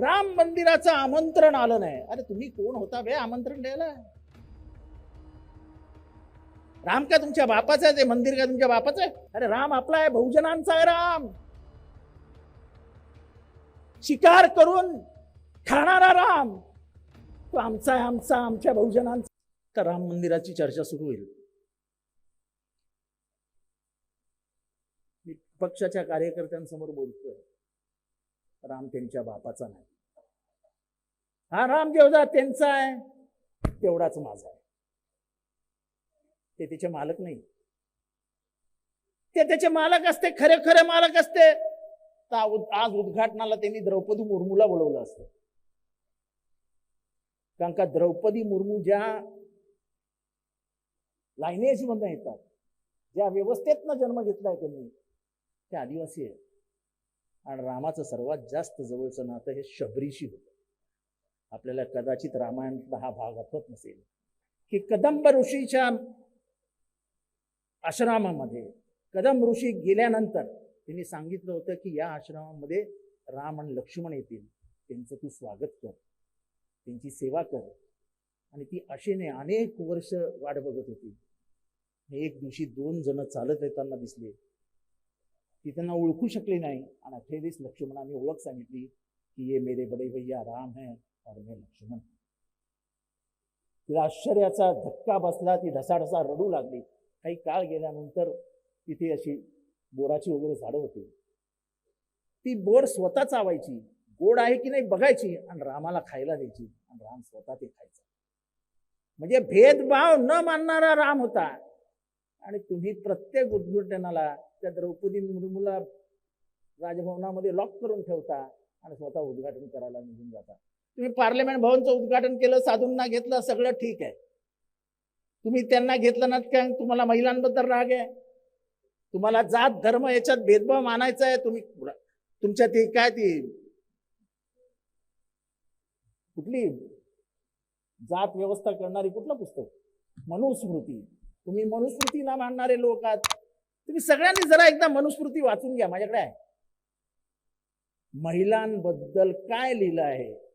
राम मंदिराचं आमंत्रण आलं नाही. अरे तुम्ही कोण होता बे आमंत्रण द्यायला? राम का तुमच्या बापाचं आहे ते? मंदिर का तुमच्या बापाचं आहे? अरे राम आपला आहे बहुजनांचा आहे राम. शिकार करून खाणारा राम. तो आमचा आहे आमचा आमच्या बहुजनांचा. तर राम मंदिराची चर्चा सुरू होईल. पक्षाच्या कार्यकर्त्यांसमोर बोलतोय. राम त्यांच्या बापाचा नाही. हा राम जेवढा त्यांचा आहे. तेवढाच माझा आहे. ते त्याचे मालक नाही. ते त्याचे मालक असते खरे खरे मालक असते. तर आज उद्घाटनाला त्यांनी द्रौपदी मुर्मूला बोलवलं असतं. कारण का द्रौपदी मुर्मू ज्या लायनेज मधनं येतात ज्या व्यवस्थेतनं जन्म घेतलाय त्यांनी ते आदिवासी आहे आणि रामाचं सर्वात जास्त जवळचं नातं हे शबरीशी होतं. आपल्याला कदाचित रामायणातला हा भाग आठवत नसेल. की कदंब ऋषीच्या आश्रमामध्ये कदम ऋषी गेल्यानंतर त्यांनी सांगितलं होतं की या आश्रमामध्ये राम आणि लक्ष्मण येतील. त्यांचं तू स्वागत कर. त्यांची सेवा कर. आणि ती आशेने अनेक वर्ष वाट बघत होती. एक दिवशी दोन जण चालत येताना दिसले. ती त्यांना ओळखू शकले नाही. आणि अखेरीस लक्ष्मणाने ओळख सांगितली की ये मेरे बडे भैया राम है. और लक्ष्मण तिला आश्चर्याचा धक्का बसला ती ढसाढसा रडू लागली. काही काळ गेल्यानंतर तिथे अशी बोराची वगैरे झाडं होती. ती बोर स्वतः चावायची. गोड आहे की नाही बघायची आणि रामाला खायला द्यायची. आणि राम स्वतः ते खायचा. म्हणजे भेदभाव न मानणारा राम होता. आणि तुम्ही प्रत्येक उद्घाटनाला त्या द्रौपदी मुर्मूला राजभवनामध्ये लॉक करून ठेवता आणि स्वतः उद्घाटन करायला निघून जाता. तुम्ही पार्लमेंट भवनचं उद्घाटन केलं साधूंना घेतलं सगळं ठीक आहे. तुम्ही त्यांना घेतलं ना काय तुम्हाला महिलांबद्दल राग आहे? तुम्हाला जात धर्म याच्यात भेदभाव मानायचा आहे? तुम्ही तुमच्या ती काय ती कुठली जात व्यवस्था करणारी कुठलं पुस्तक? मनुस्मृती. तुम्ही मनुस्मृतीला मानणारे लोक आहात. तुम्ही सगळ्यांनी जरा एकदा मनुस्मृती वाचून घ्या माझ्याकडे आहे. महिलांबद्दल काय लिहिलं आहे?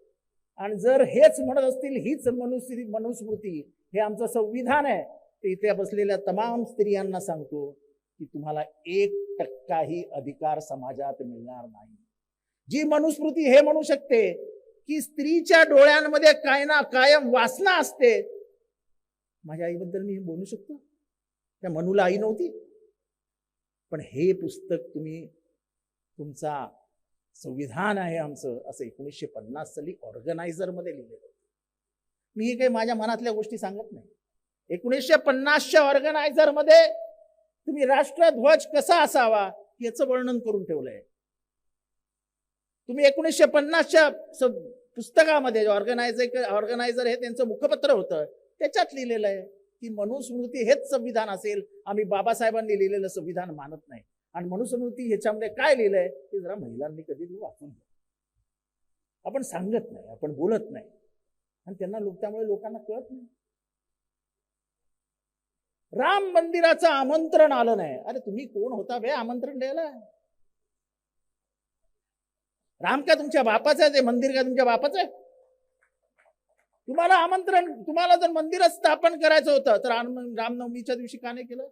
आणि जर हेच म्हणत असतील हीच मनुस्थिती मनुस्मृती हे आमचं संविधान आहे. तर इथे बसलेल्या तमाम स्त्रियांना सांगतो की तुम्हाला एक टक्काही अधिकार समाजात मिळणार नाही. जी मनुस्मृती हे म्हणू शकते की स्त्रीच्या डोळ्यांमध्ये काय ना कायम वासना असते. माझ्या आईबद्दल मी हे बोलू शकतो? त्या मनूला आई नव्हती. पण हे पुस्तक तुम्ही तुमचा संविधान आहे आमचं असं एकोणीसशे पन्नास साली ऑर्गनायझरमध्ये होतं. मी हे काही माझ्या मनातल्या गोष्टी सांगत नाही. एकोणीसशे पन्नासच्या ऑर्गनायझरमध्ये तुम्ही राष्ट्रध्वज कसा असावा याचं वर्णन करून ठेवलंय. तुम्ही एकोणीसशे पन्नासच्या पुस्तकामध्ये ऑर्गनायझर ऑर्गनायझर हे त्यांचं मुखपत्र होतं त्याच्यात लिहिलेलं आहे की मनुस्मृती हेच संविधान असेल. आम्ही बाबासाहेबांनी लिहिलेलं संविधान मानत नाही. आणि मनुस्मृती ह्याच्यामध्ये काय लिहिलंय ते जरा महिलांनी कधी वाचून घ्या. आपण सांगत नाही आपण बोलत नाही. आणि त्यांना लोक त्यामुळे लोकांना कळत नाही. राम मंदिराचं आमंत्रण आलं नाही. अरे तुम्ही कोण होता बे आमंत्रण द्यायला? राम का तुमच्या बापाचं आहे ते? मंदिर का तुमच्या बापाचं आहे? तुम्हाला आमंत्रण तुम्हाला जर मंदिरच स्थापन करायचं होतं तर राम रामनवमीच्या दिवशी का नाही केलं?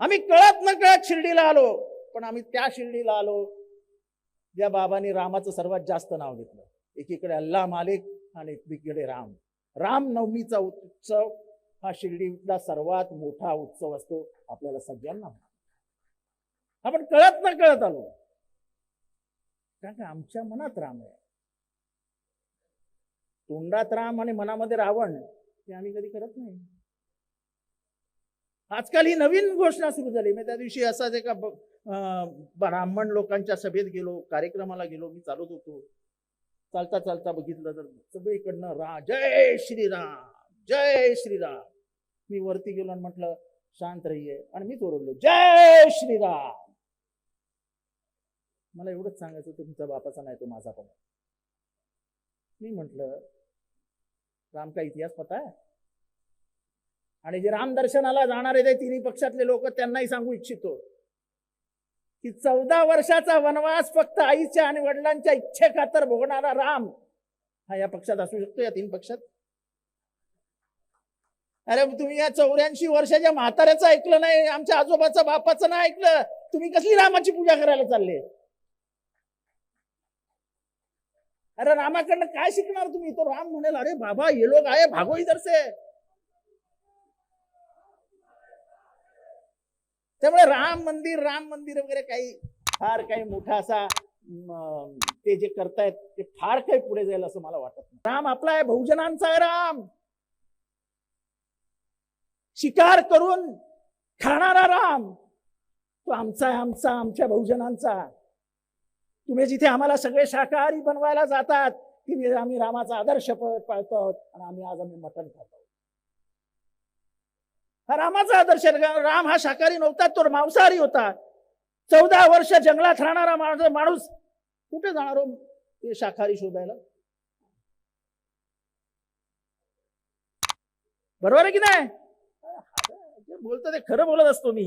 आम्ही कळत न कळत शिर्डीला आलो पण आम्ही त्या शिर्डीला आलो. ज्या बाबांनी रामाचं सर्वात जास्त नाव घेतलं. एकीकडे अल्लाह मालिक आणि एकीकडे राम. राम नवमीचा उत्सव हा शिर्डीतला सर्वात मोठा उत्सव असतो आपल्याला सगळ्यांना आपण कळत न कळत आलो. कारण का आमच्या मनात राम आहे. तोंडात राम आणि मनामध्ये रावण ते आम्ही कधी करत नाही. आजकाल ही नवीन घोषणा सुरू झाली. मी त्या दिवशी असाच एका ब्राह्मण लोकांच्या सभेत गेलो कार्यक्रमाला गेलो मी चालत होतो. चालता चालता बघितलं तर सगळीकडनं रा जय श्रीराम जय श्रीराम. मी वरती गेलो आणि म्हटलं शांत रहिये. आणि मी ओरडलो जय श्रीराम. मला एवढंच सांगायचं तुमचा बापाचा नाही तो माझा पण. मी म्हटलं राम का इतिहास पता आहे आणि जे राम दर्शनाला जाणारे ते तिन्ही पक्षातले लोक त्यांनाही सांगू इच्छितो. की चौदा वर्षाचा वनवास फक्त आईच्या आणि वडिलांच्या इच्छेखातर भोगणारा राम हा या पक्षात असू शकतो या तीन पक्षात. अरे तुम्ही या चौऱ्याऐंशी वर्षाच्या म्हाताऱ्याचं ऐकलं नाही आमच्या आजोबाचं बापाचं नाही ऐकलं. तुम्ही कसली रामाची पूजा करायला चालले? अरे रामाकडनं काय शिकणार तुम्ही? तो राम म्हणेल अरे बाबा ये लोक आहे भागो इधर से त्यामुळे राम मंदिर राम मंदिर वगैरे काही फार काही मोठा असा ते जे करतायत ते फार काही पुढे जाईल असं मला वाटत नाही. राम आपला आहे बहुजनांचा आहे राम. शिकार करून खाणारा राम. तो आमचा आहे आमचा आमच्या बहुजनांचा. तुम्ही जिथे आम्हाला सगळे शाकाहारी बनवायला जातात तिथे आम्ही रामाचा आदर्श पाळतो आहोत आणि आम्ही आज आम्ही मटण खातो रामाचा आदर्श राम हा शाकाहारी नव्हता तो मांसाहारी होता. चौदा वर्ष जंगलात राहणारा माणूस माणूस कुठे जाणार हो ते शाकाहारी शोधायला? बरोबर आहे की नाही? बोलतो ते खरं बोलत असतो मी.